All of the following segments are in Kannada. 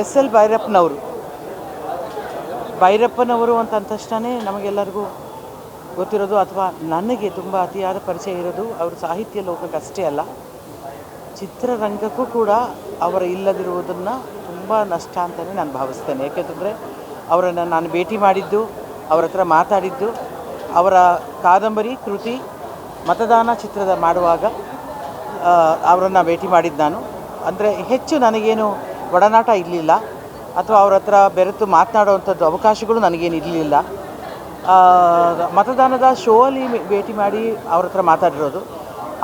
S L ಭೈರಪ್ಪನವರು. ಭೈರಪ್ಪನವರು ಅಂತ ನಮಗೆಲ್ಲರಿಗೂ ಗೊತ್ತಿರೋದು ಅಥವಾ ನನಗೆ ತುಂಬ ಅತಿಯಾದ ಪರಿಚಯ ಇರೋದು ಅವರು ಸಾಹಿತ್ಯ ಲೋಕಕ್ಕೆ ಅಷ್ಟೇ ಅಲ್ಲ. ಚಿತ್ರರಂಗಕ್ಕೂ ಕೂಡ ಅವರ ಇಲ್ಲದಿರುವುದನ್ನು ತುಂಬ ನಷ್ಟ ಅಂತಲೇ ನಾನು ಭಾವಿಸ್ತೇನೆ. ಯಾಕೆಂತಂದರೆ ಅವರನ್ನು ನಾನು ಭೇಟಿ ಮಾಡಿದ್ದು, ಅವರ ಹತ್ರ ಮಾತಾಡಿದ್ದು, ಅವರ ಕಾದಂಬರಿ, ಕೃತಿ, ಮತದಾನ ಚಿತ್ರದ ಮಾಡುವಾಗ ಅವರನ್ನು ಭೇಟಿ ಮಾಡಿದ್ದು ನಾನು. ಅಂದರೆ ಹೆಚ್ಚು ನನಗೇನು ಒಡನಾಟ ಇರಲಿಲ್ಲ ಅಥವಾ ಅವ್ರ ಹತ್ರ ಬೆರೆತು ಮಾತನಾಡುವಂಥದ್ದು ಅವಕಾಶಗಳು ನನಗೇನು ಇರಲಿಲ್ಲ. ಮತದಾನದ ಅಲ್ಲಿ ಭೇಟಿ ಮಾಡಿ ಅವ್ರ ಹತ್ರ ಮಾತಾಡಿರೋದು.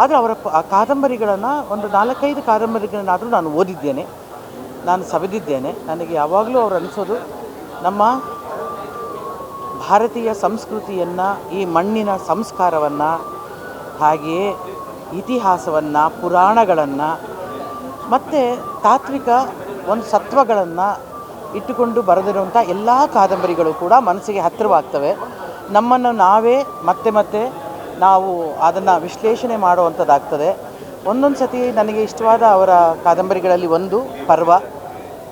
ಆದರೆ ಅವರ ಕಾದಂಬರಿಗಳನ್ನು ಒಂದು ನಾಲ್ಕೈದು ಕಾದಂಬರಿಗಳನ್ನಾದರೂ ನಾನು ಓದಿದ್ದೇನೆ. ನಾನು ಸವೆದಿದ್ದೇನೆ. ನನಗೆ ಯಾವಾಗಲೂ ಅವ್ರು ಅನಿಸೋದು, ನಮ್ಮ ಭಾರತೀಯ ಸಂಸ್ಕೃತಿಯನ್ನು, ಈ ಮಣ್ಣಿನ ಸಂಸ್ಕಾರವನ್ನು, ಹಾಗೆಯೇ ಇತಿಹಾಸವನ್ನು, ಪುರಾಣಗಳನ್ನು, ಮತ್ತು ತಾತ್ವಿಕ ಒಂದು ಸತ್ವಗಳನ್ನು ಇಟ್ಟುಕೊಂಡು ಬರೆದಿರುವಂಥ ಎಲ್ಲ ಕಾದಂಬರಿಗಳು ಕೂಡ ಮನಸ್ಸಿಗೆ ಹತ್ತಿರವಾಗ್ತವೆ. ನಮ್ಮನ್ನು ನಾವೇ ಮತ್ತೆ ಮತ್ತೆ ನಾವು ಅದನ್ನು ವಿಶ್ಲೇಷಣೆ ಮಾಡುವಂಥದ್ದಾಗ್ತದೆ. ಒಂದೊಂದು ಸತಿ ನನಗೆ ಇಷ್ಟವಾದ ಅವರ ಕಾದಂಬರಿಗಳಲ್ಲಿ ಒಂದು, ಪರ್ವ.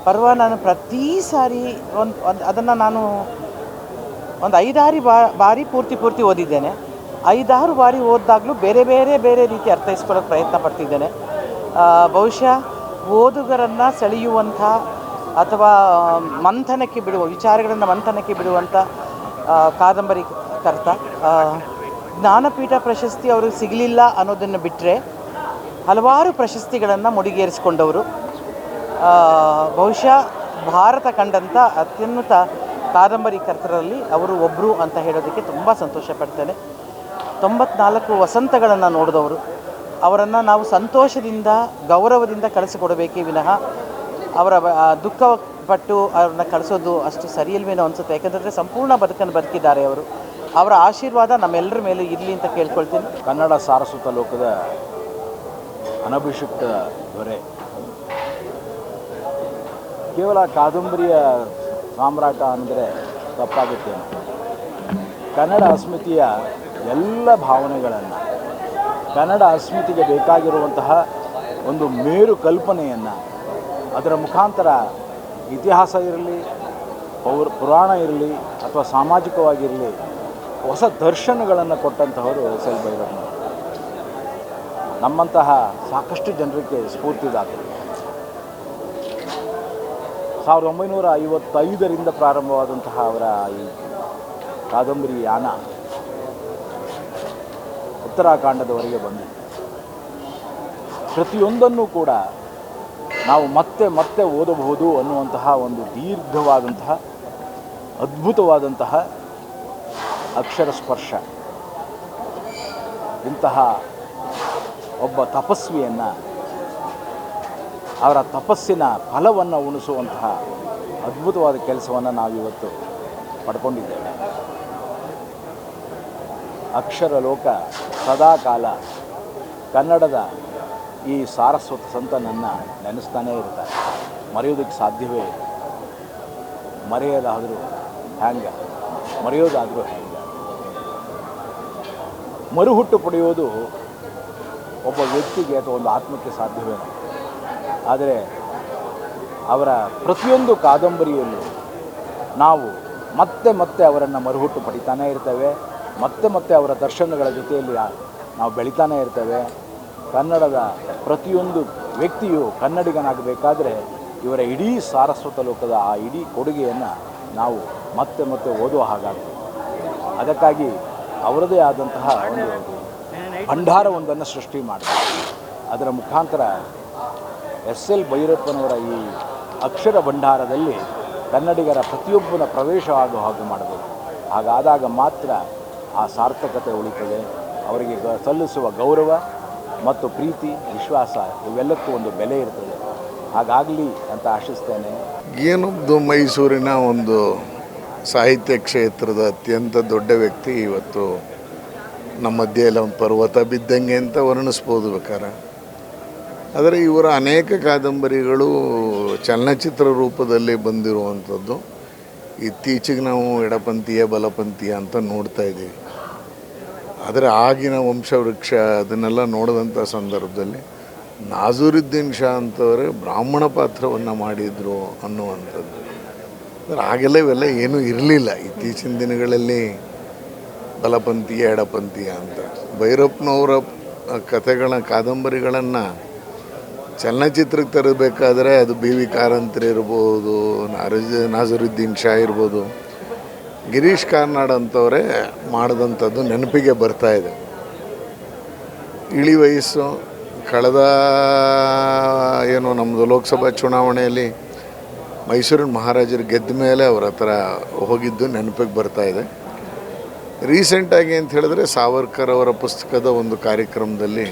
ಪರ್ವ ನಾನು ಪ್ರತಿ ಸಾರಿ ಒಂದು ಅದನ್ನು ನಾನು ಒಂದು ಐದಾರು ಬಾರಿ ಪೂರ್ತಿ ಪೂರ್ತಿ ಓದಿದ್ದೇನೆ. ಐದಾರು ಬಾರಿ ಓದಿದಾಗಲೂ ಬೇರೆ ಬೇರೆ ಬೇರೆ ರೀತಿ ಅರ್ಥೈಸ್ಕೊಳ್ಳೋಕೆ ಪ್ರಯತ್ನ ಪಡ್ತಿದ್ದೇನೆ. ಬಹುಶಃ ಓದುಗರನ್ನು ಸೆಳೆಯುವಂಥ ಅಥವಾ ಮಂಥನಕ್ಕೆ ಬಿಡುವ ವಿಚಾರಗಳನ್ನು ಮಂಥನಕ್ಕೆ ಬಿಡುವಂಥ ಕಾದಂಬರಿ ಕರ್ತ. ಜ್ಞಾನಪೀಠ ಪ್ರಶಸ್ತಿ ಅವ್ರಿಗೆ ಸಿಗಲಿಲ್ಲ ಅನ್ನೋದನ್ನು ಬಿಟ್ಟರೆ ಹಲವಾರು ಪ್ರಶಸ್ತಿಗಳನ್ನು ಮುಡಿಗೇರಿಸಿಕೊಂಡವರು. ಬಹುಶಃ ಭಾರತ ಕಂಡಂಥ ಅತ್ಯುನ್ನತ ಕಾದಂಬರಿಕರ್ತರಲ್ಲಿ ಅವರು ಒಬ್ಬರು ಅಂತ ಹೇಳೋದಕ್ಕೆ ತುಂಬ ಸಂತೋಷ ಪಡ್ತೇನೆ. ತೊಂಬತ್ನಾಲ್ಕು ವಸಂತಗಳನ್ನು ನೋಡಿದವರು. ಅವರನ್ನು ನಾವು ಸಂತೋಷದಿಂದ, ಗೌರವದಿಂದ ಕಳಿಸಿಕೊಡಬೇಕೇ ವಿನಃ ಅವರ ದುಃಖ ಪಟ್ಟು ಅವ್ರನ್ನ ಕಳಿಸೋದು ಅಷ್ಟು ಸರಿಯಲ್ವೇನೋ ಅನಿಸುತ್ತೆ. ಯಾಕಂದರೆ ಸಂಪೂರ್ಣ ಬದುಕನ್ನು ಬದುಕಿದ್ದಾರೆ ಅವರು. ಅವರ ಆಶೀರ್ವಾದ ನಮ್ಮೆಲ್ಲರ ಮೇಲೆ ಇರಲಿ ಅಂತ ಕೇಳ್ಕೊಳ್ತೀನಿ. ಕನ್ನಡ ಸಾರಸ್ವತ ಲೋಕದ ಅನಭಿಷಿಕ್ತ ದೊರೆ. ಕೇವಲ ಕಾದಂಬರಿಯ ಸಾಮ್ರಾಟ ಅಂದರೆ ತಪ್ಪಾಗುತ್ತೆ. ಕನ್ನಡ ಅಸ್ಮಿತೆಯ ಎಲ್ಲ ಭಾವನೆಗಳನ್ನು ಕನ್ನಡ ಅಸ್ಮಿತೆಗೆ ಬೇಕಾಗಿರುವಂತಹ ಒಂದು ಮೇರು ಕಲ್ಪನೆಯನ್ನು ಅದರ ಮುಖಾಂತರ ಇತಿಹಾಸ ಇರಲಿ, ಪೌರ್, ಪುರಾಣ ಇರಲಿ ಅಥವಾ ಸಾಮಾಜಿಕವಾಗಿರಲಿ ಹೊಸ ದರ್ಶನಗಳನ್ನು ಕೊಟ್ಟಂತಹವರು ಎಲ್ ಭೈರಪ್ಪನವರು ನಮ್ಮಂತಹ ಸಾಕಷ್ಟು ಜನರಿಗೆ ಸ್ಫೂರ್ತಿದಾತರು ಸಾವಿರದ ಒಂಬೈನೂರ ಐವತ್ತೈದರಿಂದ ಪ್ರಾರಂಭವಾದಂತಹ ಅವರ ಈ ಕಾದಂಬರಿ ಯಾನ ಉತ್ತರಾಖಂಡದವರೆಗೆ ಬಂದಿದೆ ಪ್ರತಿಯೊಂದನ್ನು ಕೂಡ ನಾವು ಮತ್ತೆ ಮತ್ತೆ ಓದಬಹುದು ಅನ್ನುವಂತಹ ಒಂದು ದೀರ್ಘವಾದಂತಹ, ಅದ್ಭುತವಾದಂತಹ ಅಕ್ಷರ ಸ್ಪರ್ಶ. ಇಂತಹ ಒಬ್ಬ ತಪಸ್ವಿಯನ್ನು, ಅವರ ತಪಸ್ಸಿನ ಫಲವನ್ನು ಉಣಿಸುವಂತಹ ಅದ್ಭುತವಾದ ಕೆಲಸವನ್ನು ನಾವಿವತ್ತು ಪಡ್ಕೊಂಡಿದ್ದೇವೆ. ಅಕ್ಷರ ಲೋಕ ಸದಾಕಾಲ ಕನ್ನಡದ ಈ ಸಾರಸ್ವತ ಸಂತನನ್ನು ನೆನೆಸ್ತಾನೇ ಇರ್ತಾರೆ. ಮರೆಯೋದಕ್ಕೆ ಸಾಧ್ಯವೇ ಇಲ್ಲ. ಮರೆಯೋದಾದರೂ ಹ್ಯಾಂಗೆ? ಮರೆಯೋದಾದರೂ ಹ್ಯಾಂಗೆ? ಮರುಹುಟ್ಟು ಪಡೆಯೋದು ಒಬ್ಬ ವ್ಯಕ್ತಿಗೆ ಅಥವಾ ಒಂದು ಆತ್ಮಕ್ಕೆ ಸಾಧ್ಯವೇ ಆದರೆ ಅವರ ಪ್ರತಿಯೊಂದು ಕಾದಂಬರಿಯಲ್ಲೂ ನಾವು ಮತ್ತೆ ಮತ್ತೆ ಅವರನ್ನು ಮರುಹುಟ್ಟು ಪಡಿತಾನೇ ಇರ್ತೇವೆ. ಮತ್ತೆ ಮತ್ತೆ ಅವರ ದರ್ಶನಗಳ ಜೊತೆಯಲ್ಲಿ ನಾವು ಬೆಳಿತಾನೇ ಇರ್ತೇವೆ. ಕನ್ನಡದ ಪ್ರತಿಯೊಂದು ವ್ಯಕ್ತಿಯು ಕನ್ನಡಿಗನಾಗಬೇಕಾದ್ರೆ ಇವರ ಇಡೀ ಸಾರಸ್ವತ ಲೋಕದ ಆ ಇಡೀ ಕೊಡುಗೆಯನ್ನು ನಾವು ಮತ್ತೆ ಮತ್ತೆ ಓದುವ ಹಾಗಾಗ್ತದೆ. ಅದಕ್ಕಾಗಿ ಅವರದೇ ಆದಂತಹ ಒಂದು ಭಂಡಾರವೊಂದನ್ನು ಸೃಷ್ಟಿ ಮಾಡಿದೆ. ಅದರ ಮುಖಾಂತರ ಎಸ್ ಎಲ್ ಭೈರಪ್ಪನವರ ಈ ಅಕ್ಷರ ಭಂಡಾರದಲ್ಲಿ ಕನ್ನಡಿಗರ ಪ್ರತಿಯೊಬ್ಬನ ಪ್ರವೇಶವಾಗುವ ಹಾಗೆ ಮಾಡಬೇಕು. ಹಾಗಾದಾಗ ಮಾತ್ರ ಆ ಸಾರ್ಥಕತೆ ಉಳಿತದೆ. ಅವರಿಗೆ ಸಲ್ಲಿಸುವ ಗೌರವ ಮತ್ತು ಪ್ರೀತಿ, ವಿಶ್ವಾಸ ಇವೆಲ್ಲಕ್ಕೂ ಒಂದು ಬೆಲೆ ಇರ್ತದೆ. ಹಾಗಾಗಲಿ ಅಂತ ಆಶಿಸ್ತೇನೆ. ಏನೊಂದು ಮೈಸೂರಿನ ಒಂದು ಸಾಹಿತ್ಯ ಕ್ಷೇತ್ರದ ಅತ್ಯಂತ ದೊಡ್ಡ ವ್ಯಕ್ತಿ ಇವತ್ತು ನಮ್ಮ ಮಧ್ಯೆಯಲ್ಲಿ ಒಂದು ಪರ್ವತ ಬಿದ್ದಂಗೆ ಅಂತ ವರ್ಣಿಸ್ಬೋದು ಬೇಕಾರೆ ಆದರೆ ಇವರ ಅನೇಕ ಕಾದಂಬರಿಗಳು ಚಲನಚಿತ್ರ ರೂಪದಲ್ಲಿ ಬಂದಿರುವಂಥದ್ದು. ಇತ್ತೀಚೆಗೆ ನಾವು ಎಡಪಂಥೀಯ, ಬಲಪಂಥೀಯ ಅಂತ ನೋಡ್ತಾ ಇದ್ದೀವಿ. ಆದರೆ ಆಗಿನ ವಂಶವೃಕ್ಷ ಅದನ್ನೆಲ್ಲ ನೋಡಿದಂಥ ಸಂದರ್ಭದಲ್ಲಿ ನಾಜುರುದ್ದೀನ್ ಶಾ ಅಂತವರು ಬ್ರಾಹ್ಮಣ ಪಾತ್ರವನ್ನು ಮಾಡಿದರು ಅನ್ನುವಂಥದ್ದು. ಅಂದರೆ ಆಗೆಲ್ಲ ಇವೆಲ್ಲ ಏನೂ ಇರಲಿಲ್ಲ. ಇತ್ತೀಚಿನ ದಿನಗಳಲ್ಲಿ ಬಲಪಂಥೀಯ, ಎಡಪಂಥೀಯ ಅಂತ. ಭೈರಪ್ಪನವರ ಕಥೆಗಳ ಕಾದಂಬರಿಗಳನ್ನು ಚಲನಚಿತ್ರಕ್ಕೆ ತರಬೇಕಾದ್ರೆ ಅದು ಬಿ ವಿ ಕಾರಂತ್ರಿ ಇರ್ಬೋದು, ನಾರಜ್ ನಾಜರುದ್ದೀನ್ ಶಾ ಇರ್ಬೋದು. ಗಿರೀಶ್ ಕಾರ್ನಾಡ್ ಅಂತವರೇ ಮಾಡಿದಂಥದ್ದು ನೆನಪಿಗೆ ಬರ್ತಾ ಇದೆ. ಇಳಿ ವಯಸ್ಸು, ಕಳೆದ, ಏನು ನಮ್ಮದು ಲೋಕಸಭಾ ಚುನಾವಣೆಯಲ್ಲಿ ಮೈಸೂರಿನ ಮಹಾರಾಜರು ಗೆದ್ದ ಮೇಲೆ ಅವ್ರ ಹತ್ರ ಹೋಗಿದ್ದು ನೆನಪಿಗೆ ಬರ್ತಾ ಇದೆ. ರೀಸೆಂಟಾಗಿ ಅಂತ ಹೇಳಿದ್ರೆ ಸಾವರ್ಕರ್ ಅವರ ಪುಸ್ತಕದ ಒಂದು ಕಾರ್ಯಕ್ರಮದಲ್ಲಿ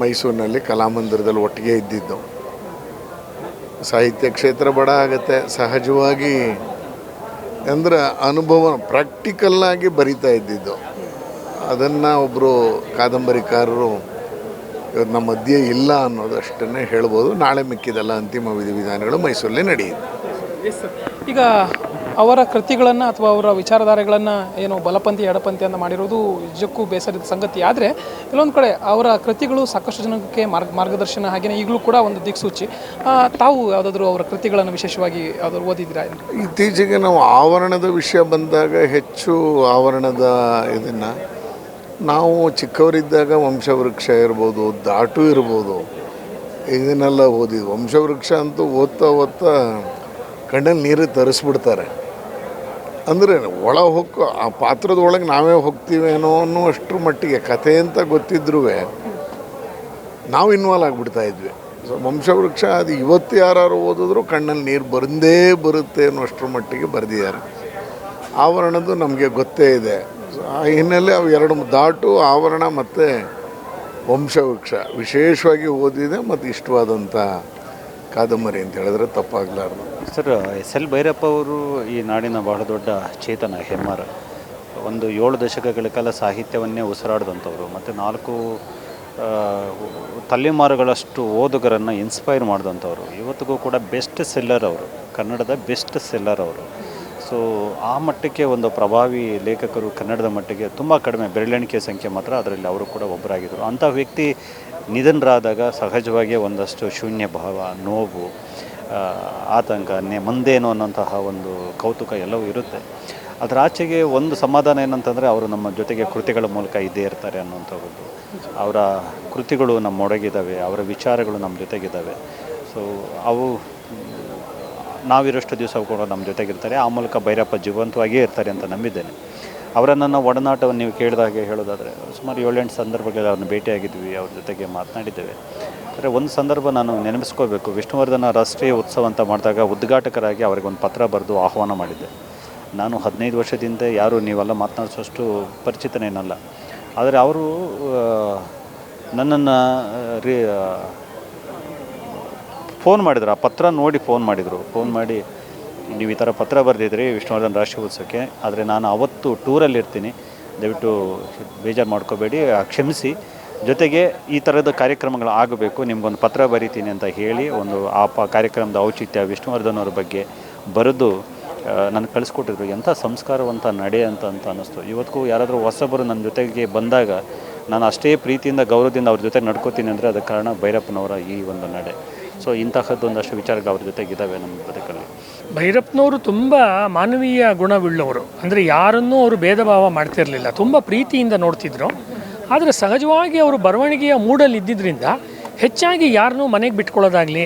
ಮೈಸೂರಿನಲ್ಲಿ ಕಲಾಮಂದಿರದಲ್ಲಿ ಒಟ್ಟಿಗೆ ಇದ್ದಿದ್ದು. ಸಾಹಿತ್ಯ ಕ್ಷೇತ್ರ ಬಡ ಆಗುತ್ತೆ, ಸಹಜವಾಗಿ ಅಂದರೆ ಅನುಭವ ಪ್ರಾಕ್ಟಿಕಲ್ಲಾಗಿ ಬರಿತಾ ಇದ್ದಿದ್ದು. ಅದನ್ನು ಒಬ್ಬರು ಕಾದಂಬರಿಕಾರರು ಇವತ್ತು ನಮ್ಮ ಮಧ್ಯೆ ಇಲ್ಲ ಅನ್ನೋದಷ್ಟನ್ನೇ ಹೇಳ್ಬೋದು. ನಾಳೆ ಮಿಕ್ಕಿದೆಲ್ಲ ಅಂತಿಮ ವಿಧಿವಿಧಾನಗಳು ಮೈಸೂರಲ್ಲಿ ನಡೆಯುತ್ತೆ. ಈಗ ಅವರ ಕೃತಿಗಳನ್ನು ಅಥವಾ ಅವರ ವಿಚಾರಧಾರೆಗಳನ್ನು ಏನು ಬಲಪಂಥಿ, ಎಡಪಂಥಿ ಅಂತ ಮಾಡಿರೋದು ನಿಜಕ್ಕೂ ಬೇಸರದ ಸಂಗತಿ. ಆದರೆ ಕೆಲವೊಂದು ಕಡೆ ಅವರ ಕೃತಿಗಳು ಸಾಕಷ್ಟು ಜನಕ್ಕೆ ಮಾರ್ಗ, ಮಾರ್ಗದರ್ಶನ ಹಾಗೆಯೇ ಈಗಲೂ ಕೂಡ ಒಂದು ದಿಕ್ಸೂಚಿ. ತಾವು ಯಾವುದಾದ್ರೂ ಅವರ ಕೃತಿಗಳನ್ನು ವಿಶೇಷವಾಗಿ ಯಾವುದಾದ್ರು ಓದಿದ್ದೀರಾ ಇತ್ತೀಚೆಗೆ ನಾವು ಆವರಣದ ವಿಷಯ ಬಂದಾಗ ಹೆಚ್ಚು ಆವರಣದ ಇದನ್ನು. ನಾವು ಚಿಕ್ಕವರಿದ್ದಾಗ ವಂಶವೃಕ್ಷ ಇರ್ಬೋದು, ದಾಟು ಇರ್ಬೋದು, ಇದನ್ನೆಲ್ಲ ಓದಿದ್ವಿ. ವಂಶವೃಕ್ಷ ಅಂತೂ ಓದ್ತಾ ಓದ್ತಾ ಕಣ್ಣಲ್ಲಿ ನೀರು ತರಿಸ್ಬಿಡ್ತಾರೆ. ಅಂದರೆ ಒಳ ಹೊಕ್ಕು, ಆ ಪಾತ್ರದ ಒಳಗೆ ನಾವೇ ಹೋಗ್ತೀವೇನೋ ಅನ್ನುವಷ್ಟರ ಮಟ್ಟಿಗೆ ಕಥೆ ಅಂತ ಗೊತ್ತಿದ್ರೂ ನಾವು ಇನ್ವಾಲ್ವ್ ಆಗಿಬಿಡ್ತಾ ಇದ್ವಿ. ಸೊ ವಂಶವೃಕ್ಷ ಅದು ಇವತ್ತು ಯಾರು ಓದಿದ್ರು ಕಣ್ಣಲ್ಲಿ ನೀರು ಬರಂದೇ ಬರುತ್ತೆ ಅನ್ನೋಷ್ಟರ ಮಟ್ಟಿಗೆ ಬರೆದಿದ್ದಾರೆ. ಆವರಣದ್ದು ನಮಗೆ ಗೊತ್ತೇ ಇದೆ. ಸೊ ಆ ಹಿನ್ನೆಲೆ ಅವು ಎರಡು ದಾಟು, ಆವರಣ ಮತ್ತು ವಂಶವೃಕ್ಷ. ವಿಶೇಷವಾಗಿ ಓದಿದೆ ಮತ್ತು ಇಷ್ಟವಾದಂಥ ಕಾದಂಬರಿ ಅಂತ ಹೇಳಿದ್ರೆ ತಪ್ಪಾಗಲಾರ್ದು. ಸರ್, ಎಸ್ ಎಲ್ ಭೈರಪ್ಪ ಅವರು ಈ ನಾಡಿನ ಬಹಳ ದೊಡ್ಡ ಚೇತನ, ಹೆಮ್ಮರ. ಒಂದು ಏಳು ದಶಕಗಳ ಕಾಲ ಸಾಹಿತ್ಯವನ್ನೇ ಉಸಿರಾಡಿದಂಥವ್ರು, ಮತ್ತು ನಾಲ್ಕು ತಲೆಮಾರುಗಳಷ್ಟು ಓದುಗರನ್ನು ಇನ್ಸ್ಪೈರ್ ಮಾಡಿದಂಥವ್ರು. ಇವತ್ತಿಗೂ ಕೂಡ ಬೆಸ್ಟ್ ಸೆಲ್ಲರ್ ಅವರು, ಕನ್ನಡದ ಬೆಸ್ಟ್ ಸೆಲ್ಲರ್ ಅವರು. ಸೊ ಆ ಮಟ್ಟಕ್ಕೆ ಒಂದು ಪ್ರಭಾವಿ ಲೇಖಕರು ಕನ್ನಡದ ಮಟ್ಟಿಗೆ ತುಂಬ ಕಡಿಮೆ ಬೆರಳೆಣಿಕೆ ಸಂಖ್ಯೆ ಮಾತ್ರ ಅದರಲ್ಲಿ ಅವರು ಕೂಡ ಒಬ್ಬರಾಗಿದ್ದರು ಅಂಥ ವ್ಯಕ್ತಿ ನಿಧನರಾದಾಗ ಸಹಜವಾಗಿಯೇ ಒಂದಷ್ಟು ಶೂನ್ಯ ಭಾವ, ನೋವು ಆತಂಕ, ನೆ ಮುಂದೇನು ಅನ್ನೋಂತಹ ಒಂದು ಕೌತುಕ ಎಲ್ಲವೂ ಇರುತ್ತೆ. ಅದರ ಆಚೆಗೆ ಒಂದು ಸಮಾಧಾನ ಏನಂತಂದರೆ ಅವರು ನಮ್ಮ ಜೊತೆಗೆ ಕೃತಿಗಳ ಮೂಲಕ ಇದ್ದೇ ಇರ್ತಾರೆ ಅನ್ನುವಂಥದ್ದು ಅವರ ಕೃತಿಗಳು ನಮ್ಮೊಡಗಿದ್ದಾವೆ ಅವರ ವಿಚಾರಗಳು ನಮ್ಮ ಜೊತೆಗಿದ್ದಾವೆ. ಸೊ ಅವು ನಾವಿರೋಷ್ಟು ದಿವಸ ಕೂಡ ನಮ್ಮ ಜೊತೆಗಿರ್ತಾರೆ. ಆ ಮೂಲಕ ಭೈರಪ್ಪ ಜೀವಂತವಾಗಿಯೇ ಇರ್ತಾರೆ ಅಂತ ನಂಬಿದ್ದೇನೆ. ಅವರನ್ನು ನಾವು ಒಡನಾಟವನ್ನು ನೀವು ಕೇಳಿದಾಗೆ ಹೇಳೋದಾದರೆ, ಸುಮಾರು ಏಳೆಂಟು ಸಂದರ್ಭಗಳಲ್ಲಿ ಅವ್ರನ್ನ ಭೇಟಿಯಾಗಿದ್ವಿ, ಅವ್ರ ಜೊತೆಗೆ ಮಾತನಾಡಿದ್ದೇವೆ. ಆದರೆ ಒಂದು ಸಂದರ್ಭ ನಾನು ನೆನಪಿಸ್ಕೋಬೇಕು. ವಿಷ್ಣುವರ್ಧನ ರಾಷ್ಟ್ರೀಯ ಉತ್ಸವ ಅಂತ ಮಾಡಿದಾಗ ಉದ್ಘಾಟಕರಾಗಿ ಅವರಿಗೆ ಒಂದು ಪತ್ರ ಬರೆದು ಆಹ್ವಾನ ಮಾಡಿದ್ದೆ. ನಾನು ಹದಿನೈದು ವರ್ಷದಿಂದ ಯಾರು ನೀವೆಲ್ಲ ಮಾತನಾಡಿಸೋಷ್ಟು ಪರಿಚಿತನೇನಲ್ಲ. ಆದರೆ ಅವರು ನನ್ನನ್ನು ರೀ ಫೋನ್ ಮಾಡಿದ್ರು, ಆ ಪತ್ರ ನೋಡಿ ಫೋನ್ ಮಾಡಿದರು. ಫೋನ್ ಮಾಡಿ, ನೀವು ಈ ಥರ ಪತ್ರ ಬರೆದಿದ್ರಿ ವಿಷ್ಣುವರ್ಧನ್ ರಾಷ್ಟ್ರೀಯ ಉತ್ಸವಕ್ಕೆ ಆದರೆ ನಾನು ಅವತ್ತು ಟೂರಲ್ಲಿ ಇರ್ತೀನಿ ದಯವಿಟ್ಟು ಬೇಜಾರು ಮಾಡ್ಕೋಬೇಡಿ ಕ್ಷಮಿಸಿ. ಜೊತೆಗೆ ಈ ಥರದ ಕಾರ್ಯಕ್ರಮಗಳು ಆಗಬೇಕು, ನಿಮ್ಗೊಂದು ಪತ್ರ ಬರೀತೀನಿ ಅಂತ ಹೇಳಿ ಒಂದು ಆ ಪ ಕಾರ್ಯಕ್ರಮದ ಔಚಿತ್ಯ ವಿಷ್ಣುವರ್ಧನ್ ಅವ್ರ ಬಗ್ಗೆ ಬರೆದು ನನಗೆ ಕಳಿಸ್ಕೊಟ್ಟಿದ್ರು. ಎಂಥ ಸಂಸ್ಕಾರವಂತ ನಡೆ ಅಂತ ಅಂತ ಅನ್ನಿಸ್ತು. ಇವತ್ತಿಗೂ ಯಾರಾದರೂ ಹೊಸಬರು ನನ್ನ ಜೊತೆಗೆ ಬಂದಾಗ, ನಾನು ಅಷ್ಟೇ ಪ್ರೀತಿಯಿಂದ, ಗೌರವದಿಂದ ಅವ್ರ ಜೊತೆ ನಡ್ಕೋತೀನಿ ಅಂದರೆ ಅದಕ್ಕೆ ಕಾರಣ ಭೈರಪ್ಪನವರ ಈ ಒಂದು ನಡೆ. ಸೊ ಇಂತಹದ್ದು ಒಂದಷ್ಟು ವಿಚಾರಗಳು ಅವ್ರ ಜೊತೆಗಿದ್ದಾವೆ ನಮ್ಮ ಬದುಕಲ್ಲಿ. ಭೈರಪ್ಪನವರು ತುಂಬ ಮಾನವೀಯ ಗುಣವುಳ್ಳವರು. ಅಂದರೆ ಯಾರನ್ನೂ ಅವರು ಭೇದ ಭಾವ ಮಾಡ್ತಿರಲಿಲ್ಲ. ತುಂಬ ಪ್ರೀತಿಯಿಂದ ನೋಡ್ತಿದ್ರು. ಆದರೆ ಸಹಜವಾಗಿ ಅವರು ಬರವಣಿಗೆಯ ಮೂಡಲ್ಲಿ ಇದ್ದಿದ್ದರಿಂದ ಹೆಚ್ಚಾಗಿ ಯಾರನ್ನೂ ಮನೆಗೆ ಬಿಟ್ಕೊಳ್ಳೋದಾಗಲಿ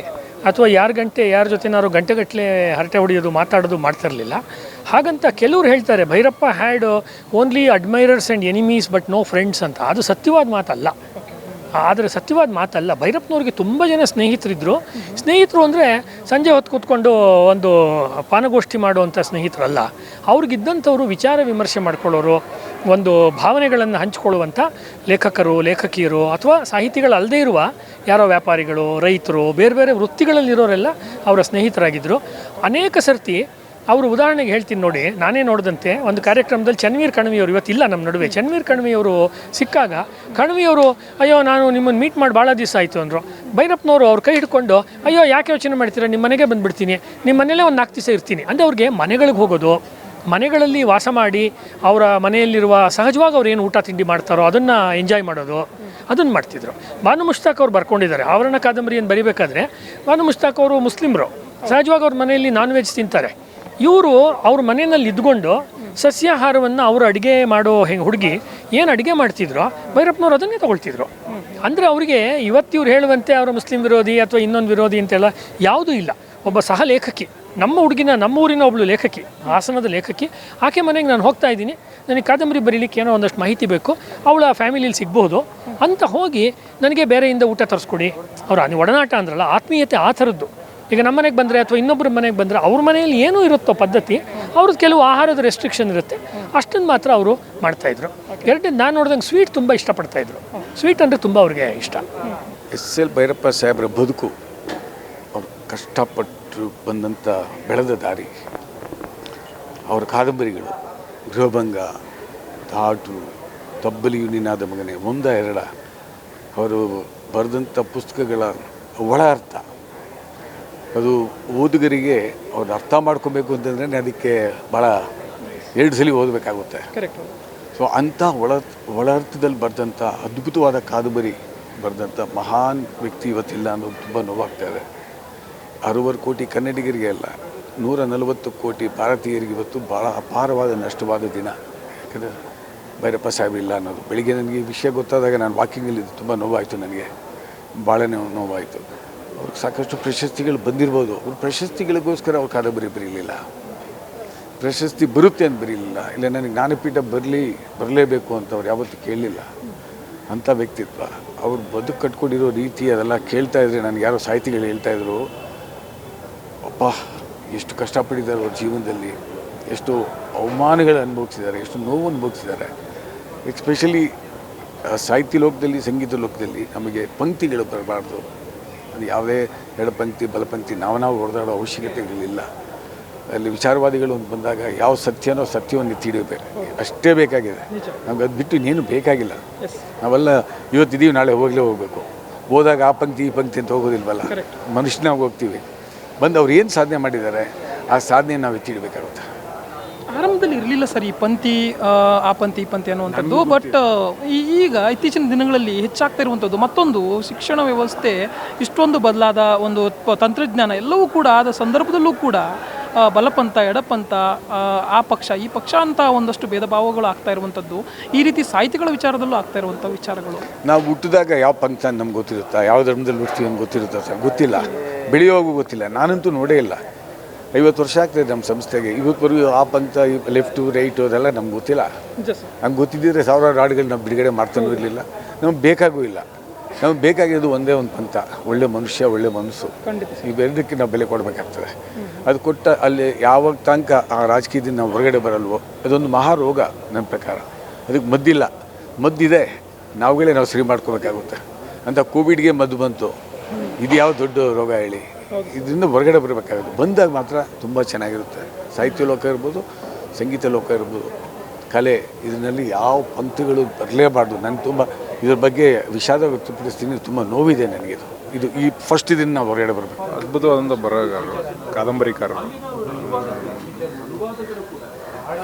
ಅಥವಾ ಯಾರ ಗಂಟೆ, ಯಾರ ಜೊತೆನಾದ್ರು ಗಂಟೆಗಟ್ಟಲೆ ಹರಟೆ ಹೊಡೆಯೋದು, ಮಾತಾಡೋದು ಮಾಡ್ತಿರಲಿಲ್ಲ. ಹಾಗಂತ ಕೆಲವ್ರು ಹೇಳ್ತಾರೆ, Bhyrappa had only admirers and enemies but no friends ಅಂತ. ಅದು ಸತ್ಯವಾದ ಮಾತಲ್ಲ. ಆದರೆ ಸತ್ಯವಾದ ಮಾತಲ್ಲ, ಭೈರಪ್ಪನವ್ರಿಗೆ ತುಂಬ ಜನ ಸ್ನೇಹಿತರಿದ್ದರು ಸ್ನೇಹಿತರು ಅಂದರೆ ಸಂಜೆ ಹೊತ್ತು ಕೂತ್ಕೊಂಡು ಒಂದು ಪಾನಗೋಷ್ಠಿ ಮಾಡುವಂಥ ಸ್ನೇಹಿತರಲ್ಲ. ಅವ್ರಿಗಿದ್ದಂಥವ್ರು ವಿಚಾರ ವಿಮರ್ಶೆ ಮಾಡ್ಕೊಳ್ಳೋರು, ಒಂದು ಭಾವನೆಗಳನ್ನು ಹಂಚಿಕೊಳ್ಳುವಂಥ ಲೇಖಕರು, ಲೇಖಕಿಯರು ಅಥವಾ ಸಾಹಿತಿಗಳಲ್ಲದೇ ಇರುವ ಯಾರೋ ವ್ಯಾಪಾರಿಗಳು, ರೈತರು ಬೇರೆ ಬೇರೆ ವೃತ್ತಿಗಳಲ್ಲಿರೋರೆಲ್ಲ ಅವರ ಸ್ನೇಹಿತರಾಗಿದ್ದರು ಅನೇಕ ಸರ್ತಿ ಅವರು ಉದಾಹರಣೆಗೆ ಹೇಳ್ತೀನಿ ನೋಡಿ, ನಾನೇ ನೋಡಿದಂತೆ ಒಂದು ಕಾರ್ಯಕ್ರಮದಲ್ಲಿ ಚನ್ವೀರ್ ಕಣ್ವಿಯವರು ಇವತ್ತಿಲ್ಲ ನಮ್ಮ ನಡುವೆ. ಚನ್ವೀರ್ ಕಣ್ವಿಯವರು ಸಿಕ್ಕಾಗ, ಕಣ್ವಿಯವರು, ಅಯ್ಯೋ, ನಾನು ನಿಮ್ಮನ್ನು ಮೀಟ್ ಮಾಡಿ ಭಾಳ ದಿವಸ ಆಯಿತು ಅಂದರು. ಭೈರಪ್ಪನವರು ಅವ್ರ ಕೈ ಹಿಡ್ಕೊಂಡು, ಅಯ್ಯೋ, ಯಾಕೆ ಯೋಚನೆ ಮಾಡ್ತೀರಾ? ನಿಮ್ಮ ಮನೆಗೆ ಬಂದುಬಿಡ್ತೀನಿ. ನಿಮ್ಮ ಮನೆಯಲ್ಲೇ ಒಂದು ನಾಲ್ಕು ದಿವಸ ಇರ್ತೀನಿ. ಅಂದರೆ ಅವ್ರಿಗೆ ಮನೆಗಳಿಗೆ ಹೋಗೋದು, ಮನೆಗಳಲ್ಲಿ ವಾಸ ಮಾಡಿ ಅವರ ಮನೆಯಲ್ಲಿರುವ ಸಹಜವಾಗಿ ಅವ್ರು ಏನು ಊಟ ತಿಂಡಿ ಮಾಡ್ತಾರೋ ಅದನ್ನು ಎಂಜಾಯ್ ಮಾಡೋದು. ಅದನ್ನು ಮಾಡ್ತಿದ್ರು. ಬಾನು ಮುಷ್ತಾಕ್ ಅವ್ರು ಬರ್ಕೊಂಡಿದ್ದಾರೆ. ಆವರಣ ಕಾದಂಬರಿಯನ್ನು ಬರಿಬೇಕಾದ್ರೆ ಬಾನು ಮುಷ್ತಾಕ್ ಅವರು ಮುಸ್ಲಿಮರು. ಸಹಜವಾಗಿ ಅವ್ರ ಮನೆಯಲ್ಲಿ ನಾನ್ ವೆಜ್ ತಿಂತಾರೆ. ಇವರು ಅವ್ರ ಮನೆಯಲ್ಲಿ ಇದ್ಕೊಂಡು ಸಸ್ಯಾಹಾರವನ್ನು ಅವರು ಅಡುಗೆ ಮಾಡೋ ಹೆಂಗೆ ಹುಡುಗಿ ಏನು ಅಡುಗೆ ಮಾಡ್ತಿದ್ರು ಭೈರಪ್ಪನವ್ರು ಅದನ್ನೇ ತೊಗೊಳ್ತಿದ್ರು. ಅಂದರೆ ಅವರಿಗೆ ಇವತ್ತಿವ್ರು ಹೇಳುವಂತೆ ಅವರ ಮುಸ್ಲಿಂ ವಿರೋಧಿ ಅಥವಾ ಇನ್ನೊಂದು ವಿರೋಧಿ ಅಂತೆಲ್ಲ ಯಾವುದೂ ಇಲ್ಲ. ಒಬ್ಬ ಸಹ ಲೇಖಕಿ, ನಮ್ಮ ಹುಡುಗಿನ ನಮ್ಮ ಊರಿನ ಒಬ್ಳು ಲೇಖಕಿ, ಹಾಸನದ ಲೇಖಕಿ. ಆಕೆ ಮನೆಗೆ ನಾನು ಹೋಗ್ತಾ ಇದ್ದೀನಿ, ನನಗೆ ಕಾದಂಬರಿ ಬರೀಲಿಕ್ಕೆ ಏನೋ ಒಂದಷ್ಟು ಮಾಹಿತಿ ಬೇಕು, ಅವಳ ಫ್ಯಾಮಿಲಿಯಲ್ಲಿ ಸಿಗ್ಬೋದು ಅಂತ ಹೋಗಿ ನನಗೆ ಬೇರೆಯಿಂದ ಊಟ ತರಿಸ್ಕೊಡಿ. ಅವರ ಒಡನಾಟ ಅಂದ್ರಲ್ಲ, ಆತ್ಮೀಯತೆ ಆ ಥರದ್ದು. ಈಗ ನಮ್ಮ ಮನೆಗೆ ಬಂದರೆ ಅಥವಾ ಇನ್ನೊಬ್ಬರ ಮನೆಗೆ ಬಂದರೆ ಅವ್ರ ಮನೆಯಲ್ಲಿ ಏನೂ ಇರುತ್ತೋ ಪದ್ಧತಿ, ಅವ್ರದ್ದು ಕೆಲವು ಆಹಾರದ ರೆಸ್ಟ್ರಿಕ್ಷನ್ ಇರುತ್ತೆ. ಅಷ್ಟನ್ನು ಮಾತ್ರ ಅವರು ಮಾಡ್ತಾಯಿದ್ರು ಎರಡನೇ ನಾನು ನೋಡಿದಂಗೆ ಸ್ವೀಟ್ ತುಂಬ ಇಷ್ಟಪಡ್ತಾಯಿದ್ರು ಸ್ವೀಟ್ ಅಂದರೆ ತುಂಬ ಅವ್ರಿಗೆ ಇಷ್ಟ. ಎಸ್ ಎಲ್ ಭೈರಪ್ಪ ಸಾಹೇಬ್ರ ಬದುಕು, ಅವ್ರು ಕಷ್ಟಪಟ್ಟು ಬಂದಂಥ ಬೆಳೆದ ದಾರಿ. ಅವರ ಕಾದಂಬರಿಗಳು, ಗೃಹಭಂಗ, ಧಾಟು ತಬ್ಬಲಿಯು ನಿನಾದ ಮಗನೇ, ಒಂದ ಎರಡ. ಅವರು ಬರೆದಂಥ ಪುಸ್ತಕಗಳ ಒಳ ಅರ್ಥ. ಅದು ಓದುಗರಿಗೆ ಅವ್ರನ್ನ ಅರ್ಥ ಮಾಡ್ಕೊಬೇಕು ಅಂತಂದ್ರೆ ಅದಕ್ಕೆ ಭಾಳ ಎರಡು ಸಲ ಓದಬೇಕಾಗುತ್ತೆ. ಕರೆಕ್ಟ್ ಸೊ ಅಂಥ ಒಳ ಒಳ ಅರ್ಥದಲ್ಲಿ ಬರೆದಂಥ ಅದ್ಭುತವಾದ ಕಾದಂಬರಿ ಬರೆದಂಥ ಮಹಾನ್ ವ್ಯಕ್ತಿ ಇವತ್ತಿಲ್ಲ ಅನ್ನೋದು ತುಂಬ ನೋವಾಗ್ತಾ ಇದೆ. ಅರವತ್ತು ಕೋಟಿ ಕನ್ನಡಿಗರಿಗೆ ಅಲ್ಲ ನೂರ ನಲವತ್ತು ಕೋಟಿ ಭಾರತೀಯರಿಗೆ ಇವತ್ತು ಭಾಳ ಅಪಾರವಾದ ನಷ್ಟವಾದ ದಿನ. ಯಾಕಂದರೆ ಭೈರಪ್ಪ ಸಾಹೇಬ್ ಇಲ್ಲ ಅನ್ನೋದು. ಬೆಳಿಗ್ಗೆ ನನಗೆ ಈ ವಿಷಯ ಗೊತ್ತಾದಾಗ ನಾನು ವಾಕಿಂಗಲ್ಲಿ ತುಂಬ ನೋವಾಯಿತು ನನಗೆ. ಭಾಳ ನೋವು ನೋವಾಯಿತು. ಸಾಕಷ್ಟು ಪ್ರಶಸ್ತಿಗಳು ಬಂದಿರ್ಬೋದು. ಅವ್ರ ಪ್ರಶಸ್ತಿಗಳಿಗೋಸ್ಕರ ಅವ್ರು ಕಾದಂಬರಿ ಬರೀಲಿಲ್ಲ. ಪ್ರಶಸ್ತಿ ಬರುತ್ತೆ ಅಂತ ಬರೀಲಿಲ್ಲ. ಇಲ್ಲ, ನನಗೆ ಜ್ಞಾನಪೀಠ ಬರಲಿ, ಬರಲೇಬೇಕು ಅಂತ ಅವ್ರು ಯಾವತ್ತೂ ಕೇಳಲಿಲ್ಲ. ಅಂಥ ವ್ಯಕ್ತಿತ್ವ. ಅವ್ರು ಬದುಕು ಕಟ್ಕೊಂಡಿರೋ ರೀತಿ ಅದೆಲ್ಲ ಕೇಳ್ತಾ ಇದ್ರೆ, ನನಗೆ ಯಾರೋ ಸಾಹಿತಿಗಳು ಹೇಳ್ತಾ ಇದ್ರು, ಅಪ್ಪ, ಎಷ್ಟು ಕಷ್ಟಪಟ್ಟಿದ್ದಾರೆ ಅವ್ರ ಜೀವನದಲ್ಲಿ. ಎಷ್ಟು ಅವಮಾನಗಳು ಅನುಭವಿಸಿದ್ದಾರೆ. ಎಷ್ಟು ನೋವು ಅನುಭವಿಸಿದ್ದಾರೆ. ಎಸ್ಪೆಷಲಿ ಸಾಹಿತ್ಯ ಲೋಕದಲ್ಲಿ, ಸಂಗೀತ ಲೋಕದಲ್ಲಿ ನಮಗೆ ಪಂಕ್ತಿಗಳು ಬರಬಾರ್ದು. ಅದು ಯಾವುದೇ ಎಡಪಂಕ್ತಿ ಬಲಪಂಥಿ ನಾವು ನಾವು ಹೊಡೆದಾಡೋ ಅವಶ್ಯಕತೆಗಳಿಲ್ಲ. ಅಲ್ಲಿ ವಿಚಾರವಾದಿಗಳು ಅಂತ ಬಂದಾಗ ಯಾವ ಸತ್ಯನೋ ಸತ್ಯವನ್ನು ಹಿಡಿಯಬೇಕು ಅಷ್ಟೇ ಬೇಕಾಗಿದೆ. ನಮ್ಗೆ ಅದು ಬಿಟ್ಟು ಇನ್ನೇನು ಬೇಕಾಗಿಲ್ಲ. ನಾವೆಲ್ಲ ಇವತ್ತಿದ್ದೀವಿ ನಾಳೆ ಹೋಗಲೇ ಹೋಗಬೇಕು. ಹೋದಾಗ ಆ ಪಂಕ್ತಿ ಈ ಪಂಕ್ತಿ ಅಂತ ಹೋಗೋದಿಲ್ವಲ್ಲ? ಮನುಷ್ಯನಾಗಿ ಹೋಗ್ತೀವಿ. ಬಂದು ಅವ್ರು ಏನು ಸಾಧನೆ ಮಾಡಿದ್ದಾರೆ ಆ ಸಾಧನೆ ನಾವು ಎತ್ತಿ ಆರಂಭದಲ್ಲಿ ಇರಲಿಲ್ಲ ಸರ್ ಈ ಪಂಥಿ ಆ, ಪಂಥಿ ಈ ಪಂಥಿ ಅನ್ನುವಂಥದ್ದು. ಬಟ್ ಈಗ ಇತ್ತೀಚಿನ ದಿನಗಳಲ್ಲಿ ಹೆಚ್ಚಾಗ್ತಾ ಇರುವಂಥದ್ದು ಮತ್ತೊಂದು ಶಿಕ್ಷಣ ವ್ಯವಸ್ಥೆ ಇಷ್ಟೊಂದು ಬದಲಾದ ಒಂದು ತಂತ್ರಜ್ಞಾನ ಎಲ್ಲವೂ ಕೂಡ ಆದ ಸಂದರ್ಭದಲ್ಲೂ ಕೂಡ ಬಲಪಂಥ ಎಡಪಂಥ ಆ, ಪಕ್ಷ ಈ ಪಕ್ಷ ಅಂತ ಒಂದಷ್ಟು ಭೇದ ಭಾವಗಳು ಆಗ್ತಾ ಇರುವಂಥದ್ದು. ಈ ರೀತಿ ಸಾಹಿತಿಗಳ ವಿಚಾರದಲ್ಲೂ ಆಗ್ತಾ ಇರುವಂಥ ವಿಚಾರಗಳು. ನಾವು ಹುಟ್ಟಿದಾಗ ಯಾವ ಪಂಥ ಅಂತ ನಮ್ಗೆ ಗೊತ್ತಿರುತ್ತಾ? ಯಾವ ಧರ್ಮದಲ್ಲಿ ಹುಟ್ಟಿ ಅಂತ ಗೊತ್ತಿರುತ್ತಾ ಸರ್? ಗೊತ್ತಿಲ್ಲ. ಬೆಳೆಯುವಾಗೂ ಗೊತ್ತಿಲ್ಲ. ನಾನಂತೂ ನೋಡೇ ಇಲ್ಲ. ಐವತ್ತು ವರ್ಷ ಆಗ್ತದೆ ನಮ್ಮ ಸಂಸ್ಥೆಗೆ. ಇವತ್ತುವರೆಗೂ ಆ ಅಂತ ಲೆಫ್ಟು ರೈಟು ಅದೆಲ್ಲ ನಮ್ಗೆ ಗೊತ್ತಿಲ್ಲ. ನಮ್ಗೆ ಗೊತ್ತಿದ್ದರೆ ಸಾವಿರಾರು ಹಾಡುಗಳು ನಾವು ಬಿಡುಗಡೆ ಮಾಡ್ತಾನೂ ಇರಲಿಲ್ಲ. ನಮ್ಗೆ ಬೇಕಾಗೂ ಇಲ್ಲ. ನಮ್ಗೆ ಬೇಕಾಗಿರೋದು ಒಂದೇ ಒಂದು ಪಂಥ. ಒಳ್ಳೆ ಮನುಷ್ಯ ಒಳ್ಳೆ ಮನಸ್ಸು. ಇವೆರಡಕ್ಕೆ ನಾವು ಬೆಲೆ ಕೊಡಬೇಕಾಗ್ತದೆ. ಅದು ಕೊಟ್ಟ ಅಲ್ಲಿ ಯಾವಾಗ ತನಕ ಆ ರಾಜಕೀಯದಿಂದ ನಾವು ಹೊರಗಡೆ ಬರಲ್ವೋ ಅದೊಂದು ಮಹಾರೋಗ ನನ್ನ ಪ್ರಕಾರ. ಅದಕ್ಕೆ ಮದ್ದಿಲ್ಲ. ಮದ್ದಿದೆ. ನಾವುಗಳೇ ನಾವು ಸರಿ ಮಾಡ್ಕೋಬೇಕಾಗುತ್ತೆ. ಅಂತ ಕೋವಿಡ್ಗೆ ಮದ್ದು ಬಂತು. ಇದು ಯಾವ ದೊಡ್ಡ ರೋಗ ಹೇಳಿ. ಇದರಿಂದ ಹೊರಗಡೆ ಬರಬೇಕಾಗುತ್ತೆ. ಬಂದಾಗ ಮಾತ್ರ ತುಂಬ ಚೆನ್ನಾಗಿರುತ್ತೆ. ಸಾಹಿತ್ಯ ಲೋಕ ಇರ್ಬೋದು, ಸಂಗೀತ ಲೋಕ ಇರ್ಬೋದು, ಕಲೆ, ಇದರಲ್ಲಿ ಯಾವ ಪಂಕ್ತಿಗಳು ಬರಲೇಬಾರ್ದು. ನನಗೆ ತುಂಬ, ಇದ್ರ ಬಗ್ಗೆ ವಿಷಾದ ವ್ಯಕ್ತಪಡಿಸ್ತೀನಿ. ತುಂಬ ನೋವಿದೆ ನನಗೆ. ಇದು ಇದು ಈ ಫಸ್ಟ್ ಇದನ್ನು ನಾವು ಹೊರಗಡೆ ಬರಬೇಕು. ಅದ್ಭುತವಾದಂಥ ಬರಹಗಾರರು ಕಾದಂಬರಿಕಾರರು.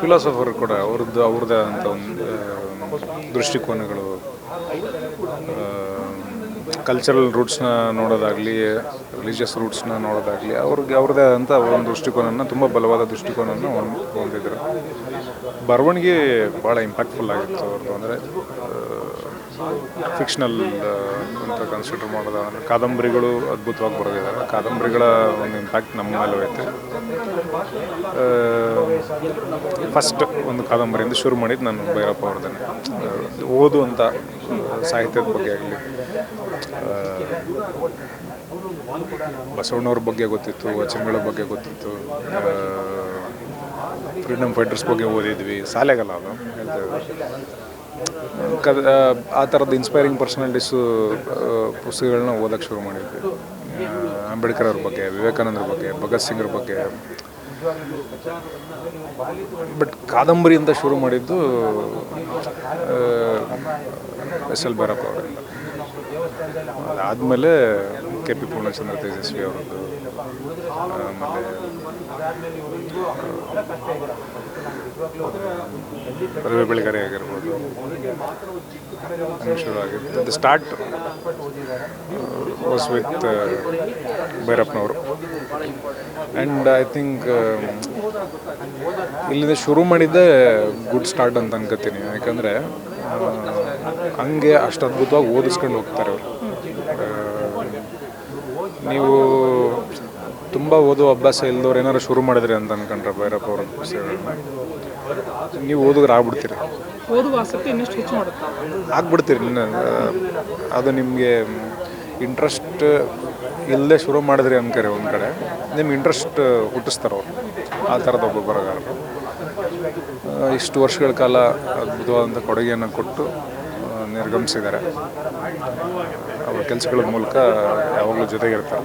ಫಿಲಾಸಫರ್ ಕೂಡ, ಅವ್ರದ್ದು, ಅವ್ರದ್ದೇ ಆದಂಥ ಒಂದು ದೃಷ್ಟಿಕೋನಗಳು ಕಲ್ಚರಲ್ ರೂಟ್ಸ್ನ ನೋಡೋದಾಗಲಿ ರಿಲಿಜಿಯಸ್ ರೂಟ್ಸ್ನ ನೋಡೋದಾಗಲಿ, ಅವ್ರಿಗೆ ಅವ್ರದ್ದೇ ಆದಂಥ ಒಂದು ದೃಷ್ಟಿಕೋನನ, ತುಂಬ ಬಲವಾದ ದೃಷ್ಟಿಕೋನವನ್ನು ಹೊಂದ್ ಹೊಂದಿದ್ರು. ಬರವಣಿಗೆ ಭಾಳ ಇಂಪ್ಯಾಕ್ಟ್ಫುಲ್ ಆಗಿತ್ತು ಅವ್ರದ್ದು ಅಂದರೆ ಫಿಕ್ಷನಲ್ ಅಂತ ಕನ್ಸಿಡರ್ ಮಾಡೋದಾದ್ರೆ ಕಾದಂಬರಿಗಳು ಅದ್ಭುತವಾಗಿ ಬರೆದಿದ್ದಾರೆ. ಕಾದಂಬರಿಗಳ ಒಂದು ಇಂಪ್ಯಾಕ್ಟ್ ನಮ್ಮ ಮೇಲೆ ಐತೆ. ಫಸ್ಟ್ ಒಂದು ಕಾದಂಬರಿಯಿಂದ ಶುರು ಮಾಡಿದ್ದು ನಾನು ಭೈರಪ್ಪ ಅವ್ರದ್ದೇನೆ. ಓದು ಅಂತ ಸಾಹಿತ್ಯದ ಬಗ್ಗೆ ಆಗಲಿ. ಬಸವಣ್ಣವ್ರ ಬಗ್ಗೆ ಗೊತ್ತಿತ್ತು, ವಚನಗಳ ಬಗ್ಗೆ ಗೊತ್ತಿತ್ತು ಫ್ರೀಡಮ್ ಫೈಟರ್ಸ್ ಬಗ್ಗೆ ಓದಿದ್ವಿ. ಶಾಲೆಗಲ್ಲ ಅದು. ಕದ, ಆ ಥರದ ಇನ್ಸ್ಪೈರಿಂಗ್ ಪರ್ಸನಾಲಿಟೀಸು ಪುಸ್ತಕಗಳನ್ನ ಓದೋಕ್ಕೆ ಶುರು ಮಾಡಿದ್ವಿ. ಅಂಬೇಡ್ಕರ್ ಅವ್ರ ಬಗ್ಗೆ, ವಿವೇಕಾನಂದರ ಬಗ್ಗೆ, ಭಗತ್ ಸಿಂಗ್ರ ಬಗ್ಗೆ ಬಟ್ ಕಾದಂಬರಿ ಅಂತ ಶುರು ಮಾಡಿದ್ದು ಎಸ್ ಎಲ್ ಭೈರಪ್ಪ ಅವರಿಂದ ಅದಾದಮೇಲೆ ಕೆ ಪಿ ಪೂರ್ಣಚಂದ್ರ ತೇಜಸ್ವಿ ಅವರದ್ದು ಆಮೇಲೆ ರವಿ ಬೆಳಗೆರೆ ಆಗಿರ್ಬೋದು ಶುರು ಆಗಿತ್ತು ದ ಸ್ಟಾರ್ಟ್ ವಾಸ್ ವಿತ್ ಭೈರಪ್ಪನವರು ಆ್ಯಂಡ್ ಐ ಥಿಂಕ್ ಇಲ್ಲಿಂದ ಶುರು ಮಾಡಿದ್ದೆ ಗುಡ್ ಸ್ಟಾರ್ಟ್ ಅಂತ ಅನ್ಕೋತೀನಿ. ಯಾಕಂದರೆ ಹಂಗೆ ಅಷ್ಟು ಅದ್ಭುತವಾಗಿ ಓದಿಸ್ಕೊಂಡು ಹೋಗ್ತಾರೆ ಅವರು. ನೀವು ತುಂಬ ಓದುವ ಅಭ್ಯಾಸ ಇಲ್ದವ್ರು ಏನಾರು ಶುರು ಮಾಡಿದ್ರಿ ಅಂತ ಅನ್ಕೊಂಡ್ರೆ ಭೈರಪ್ಪ ಅವ್ರ ನೀವು ಓದಿದ್ರೆ ಆಗ್ಬಿಡ್ತೀರಿ. ಓದುವ ಆಸಕ್ತಿ ಇನ್ನಷ್ಟು ಹೆಚ್ಚು ಮಾಡುತ್ತೆ? ಆಗ್ಬಿಡ್ತೀರಿ ಇನ್ನು ಅದು ನಿಮಗೆ ಇಂಟ್ರೆಸ್ಟ್ ಇಲ್ಲದೆ ಶುರು ಮಾಡಿದ್ರಿ ಅನ್ಕರೆ ಒಂದು ಕಡೆ. ನಿಮ್ಗೆ ಇಂಟ್ರೆಸ್ಟ್ ಹುಟ್ಟಿಸ್ತಾರೆ ಅವರು. ಆ ಥರದ ಒಬ್ಬ ಬರಗಾರರು ಇಷ್ಟು ವರ್ಷಗಳ ಕಾಲ ಅದ್ಭುತವಾದಂಥ ಕೊಡುಗೆಯನ್ನು ಕೊಟ್ಟು ನಿರ್ಗಮಿಸಿದ್ದಾರೆ. ಅವ್ರ ಕೆಲಸಗಳ ಮೂಲಕ ಯಾವಾಗಲೂ ಜೊತೆಗಿರ್ತಾರೆ.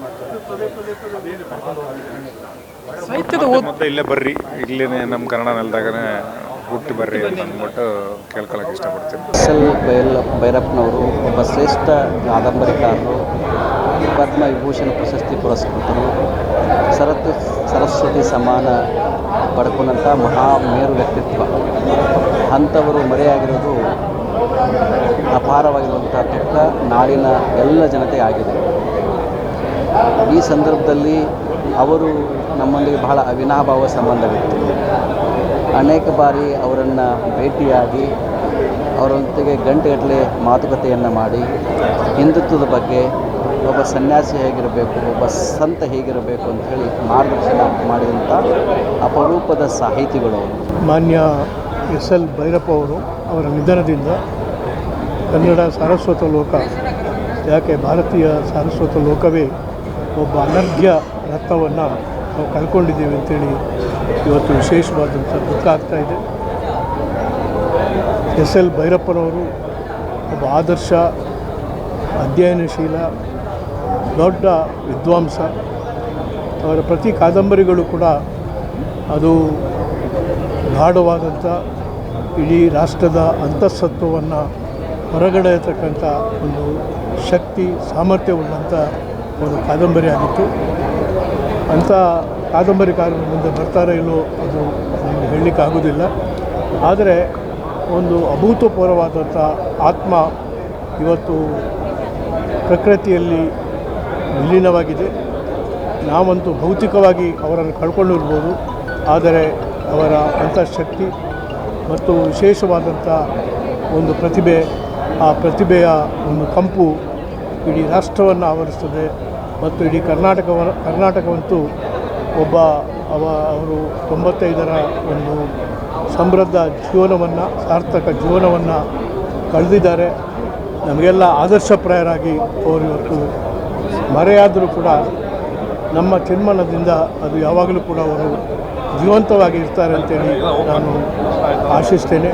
ಸಾಹಿತ್ಯದ ಓದ್ ಮತ್ತೆ ಇಲ್ಲೇ ಬರ್ರಿ. ಇಲ್ಲೇ ನಮ್ಮ ಕನ್ನಡ ನೆಲದಾಗನೇ ಹುಟ್ಟಿ ಬರ್ರಿ ಅಂತ ಅಂದ್ಬಿಟ್ಟು ಕೇಳ್ಕೊಳಕ್ಕೆ ಇಷ್ಟಪಡ್ತೀನಿ. ಎಸ್ ಎಲ್ ಬೈಲ್ ಭೈರಪ್ಪನವರು ಒಬ್ಬ ಶ್ರೇಷ್ಠ ಕಾದಂಬರಿಕಾರರು ಪದ್ಮ ವಿಭೂಷಣ ಪ್ರಶಸ್ತಿ ಪುರಸ್ಕೃತರು ಸರತ್ ಸರಸ್ವತಿ ಸಮಾನ ಪಡ್ಕೊಂಡಂಥ ಮಹಾ ಮೇರು ವ್ಯಕ್ತಿತ್ವ. ಅಂಥವರು ಮರೆಯಾಗಿರೋದು ಅಪಾರವಾಗಿರುವಂಥ ದುಃಖ ನಾಡಿನ ಎಲ್ಲ ಜನತೆ ಆಗಿದೆ. ಈ ಸಂದರ್ಭದಲ್ಲಿ ಅವರು ನಮ್ಮೊಂದಿಗೆ ಬಹಳ ಅವಿನಾಭಾವ ಸಂಬಂಧವಿತ್ತು. ಅನೇಕ ಬಾರಿ ಅವರನ್ನು ಭೇಟಿಯಾಗಿ ಅವರೊಂದಿಗೆ ಗಂಟೆಗಟ್ಟಲೆ ಮಾತುಕತೆಯನ್ನು ಮಾಡಿ, ಹಿಂದುತ್ವದ ಬಗ್ಗೆ ಒಬ್ಬ ಸನ್ಯಾಸಿ ಹೇಗಿರಬೇಕು, ಒಬ್ಬ ಸಂತ ಹೇಗಿರಬೇಕು ಅಂತ ಹೇಳಿ ಮಾರ್ಗದರ್ಶನ ಮಾಡಿದಂಥ ಅಪರೂಪದ ಸಾಹಿತಿಗಳು ಮಾನ್ಯ ಎಸ್ ಎಲ್ ಭೈರಪ್ಪ ಅವರು ಅವರ ನಿಧನದಿಂದ ಕನ್ನಡ ಸಾರಸ್ವತ ಲೋಕ. ಯಾಕೆ? ಭಾರತೀಯ ಸಾರಸ್ವತ ಲೋಕವೇ ಒಬ್ಬ ಅನರ್ಘ್ಯ ರತ್ನವನ್ನು ನಾವು ಕಳ್ಕೊಂಡಿದ್ದೀವಿ ಅಂತೇಳಿ ಇವತ್ತು ವಿಶೇಷವಾದಂಥ ದುಃಖ ಇದೆ. ಎಸ್ ಎಲ್ ಭೈರಪ್ಪನವರು ಒಬ್ಬ ಆದರ್ಶ, ಅಧ್ಯಯನಶೀಲ, ದೊಡ್ಡ ವಿದ್ವಾಂಸ. ಅವರ ಪ್ರತಿ ಕಾದಂಬರಿಗಳು ಕೂಡ ಅದು ಗಾಢವಾದಂಥ ಇಡೀ ರಾಷ್ಟ್ರದ ಅಂತಃಸತ್ವವನ್ನು ಹೊರಗಡೆಯತಕ್ಕಂಥ ಒಂದು ಶಕ್ತಿ ಸಾಮರ್ಥ್ಯ ಉಳ್ಳಂಥ ಒಂದು ಕಾದಂಬರಿ ಆಗಿತ್ತು. ಅಂಥ ಕಾದಂಬರಿಕಾರರು ಮುಂದೆ ಬರ್ತಾರೋ ಇಲ್ಲೋ ಅದು ನಮಗೆ ಹೇಳಲಿಕ್ಕಾಗೋದಿಲ್ಲ ಆದರೆ ಒಂದು ಅಭೂತಪೂರ್ವವಾದಂಥ ಆತ್ಮ ಇವತ್ತು ಪ್ರಕೃತಿಯಲ್ಲಿ ವಿಲೀನವಾಗಿದೆ. ನಾವಂತೂ ಭೌತಿಕವಾಗಿ ಅವರನ್ನು ಕಳ್ಕೊಂಡಿರ್ಬೋದು. ಆದರೆ ಅವರ ಅಂತಃಶಕ್ತಿ ಮತ್ತು ವಿಶೇಷವಾದಂಥ ಒಂದು ಪ್ರತಿಭೆ ಆ ಪ್ರತಿಭೆಯ ಒಂದು ಕಂಪು ಇಡೀ ರಾಷ್ಟ್ರವನ್ನು ಆವರಿಸ್ತದೆ ಮತ್ತು ಇಡೀ ಕರ್ನಾಟಕವ, ಕರ್ನಾಟಕವಂತೂ ಒಬ್ಬ ಅವ, ಅವರು ತೊಂಬತ್ತೈದರ ಒಂದು ಸಮೃದ್ಧ ಜೀವನವನ್ನು, ಸಾರ್ಥಕ ಜೀವನವನ್ನು ಕಳೆದಿದ್ದಾರೆ. ನಮಗೆಲ್ಲ ಆದರ್ಶಪ್ರಾಯರಾಗಿ ಅವರು ಇವತ್ತು ಮರೆಯಾದರೂ ಕೂಡ ನಮ್ಮ ಚಿನ್ಮನದಿಂದ ಅದು ಯಾವಾಗಲೂ ಕೂಡ ಅವರು ಜೀವಂತವಾಗಿ ಇರ್ತಾರೆ ಅಂತೇಳಿ ನಾನು ಆಶಿಸ್ತೇನೆ.